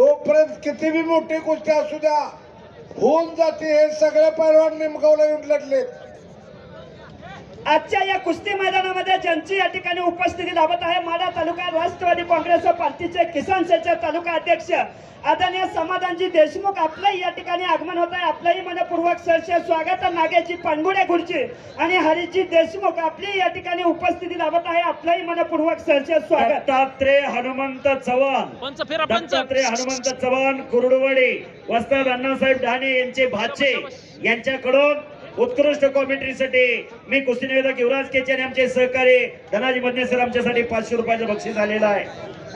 तोपर्यंत किती बी मोठी गोष्टी असू द्या होऊन जाते हे सगळे पैलवान निमगावला येऊन लढलेत. आजच्या या कुस्ती मैदानामध्ये ज्यांची या ठिकाणी उपस्थिती लाभत आहे माडा तालुका राष्ट्रवादी काँग्रेस पार्टीचे किसान सेलचे तालुका अध्यक्ष आदरणीय समाधानजी देशमुख आपलंही या ठिकाणी आगमन होत आहे. आपलंही मनपूर्वक सरसे स्वागत नागेची पानगुडे खुर्ची आणि हरीजी देशमुख आपली या ठिकाणी उपस्थिती लाभत आहे. आपलंही मनपूर्वक सरसे स्वागत. दत्तात्रय हनुमंत चव्हाण. दत्तात्रय हनुमंत चव्हाण कुरडवाडी. वस्ताद अण्णासाहेब ढाणे यांचे भाचे यांच्याकडून उत्कृष्ट कॉमेंट्रीसाठी मी कुस्ती निवेदक युवराज केचे आणि आमचे सहकारी धनाजी मधने सर आमच्यासाठी पाचशे रुपयाचं बक्षीस आलेलं आहे.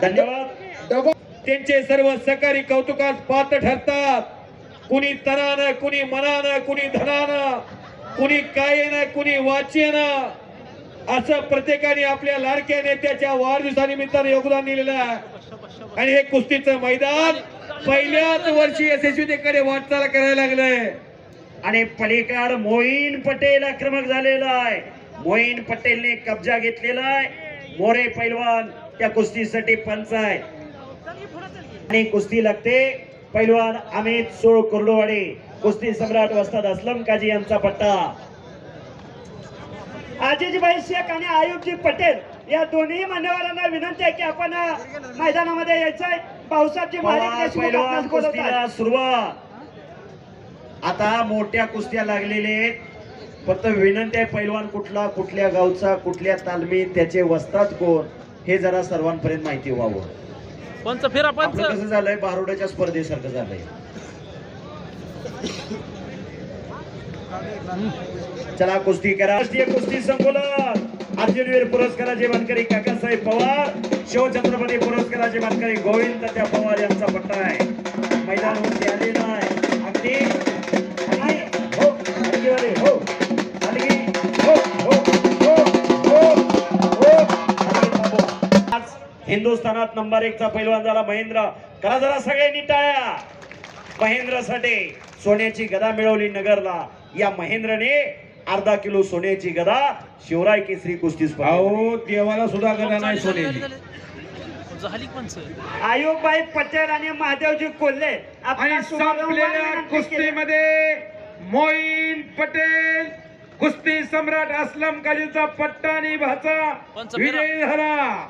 धन्यवाद. त्यांचे सर्व सहकारी कौतुकास पात्र ठरतात. कुणी तनानं कुणी मनानं कुणी धनानं कुणी कायेनं कुणी वाचेनं असं प्रत्येकाने आपल्या लाडक्या नेत्याच्या वाढदिवसानिमित्तानं योगदान दिलेलं आहे. आणि हे कुस्तीचं मैदान पहिल्याच वर्षी यशस्वीतेकडे वाटचाल करायला लागलंय. आणि पलीकड मोईन पटेल आक्रमक झालेला आहे. मोईन पटेलने कब्जा घेतलेला आहे. मोरे पैलवान त्या कुस्तीसाठी पंच आहे. आणि कुस्ती लागते. पैलवान अमित सोळ कुर्डुवाडी कुस्ती सम्राट वस्ताद असलम काजी यांचा पट्टा. आजीजीभाई शेख आणि आयुबजी पटेल या दोन्ही मान्यवरांना विनंती आहे की आपण मैदानामध्ये यायचंय. भाऊसाहेबजी पवार महाराज देशमुख पैलवान आपणास बोलवत आहेत. कुस्तीला सुरुवात आता मोठ्या कुस्त्या लागलेल्या आहेत. फक्त विनंती आहे पैलवान कुठला कुठल्या गावचा कुठल्या तालमीत त्याचे वस्तात कोण हे जरा सर्वांपर्यंत माहिती व्हावं. पंच फेरा पंच. आपलं कसं झालंय बारोड्याच्या स्पर्धेसारखं झालंय. चला कुस्ती करा. राष्ट्रीय कुस्ती संकुलन. अर्जुनवीर पुरस्काराचे मानकरी काकासाहेब पवार. शिवछत्रपती पुरस्काराचे मानकरी गोविंद त्या पवार यांचा पट्टा आहे. मैदानावरती आलेला आहे. हिंदुस्थानात नंबर एक चा पैलवान झाला महेंद्र. करा जरा सगळ्यांनी टाळ्या महेंद्रसाठी सोन्याची गदा मिळवली नगरला. या महेंद्रने अर्धा किलो सोन्याची गदा शिवराय केसरी कुस्ती स्पर्धा देवाला सुद्धा गदा नाही सोन्याची. आयुबबाई पटेल आणि महादेवजी कोल्हे. आणि संपलेल्या. कुस्तीमध्ये मोईन पटेल कुस्ती सम्राट असलम काजीचा पट्टा आणि भाचा विजयी झाला.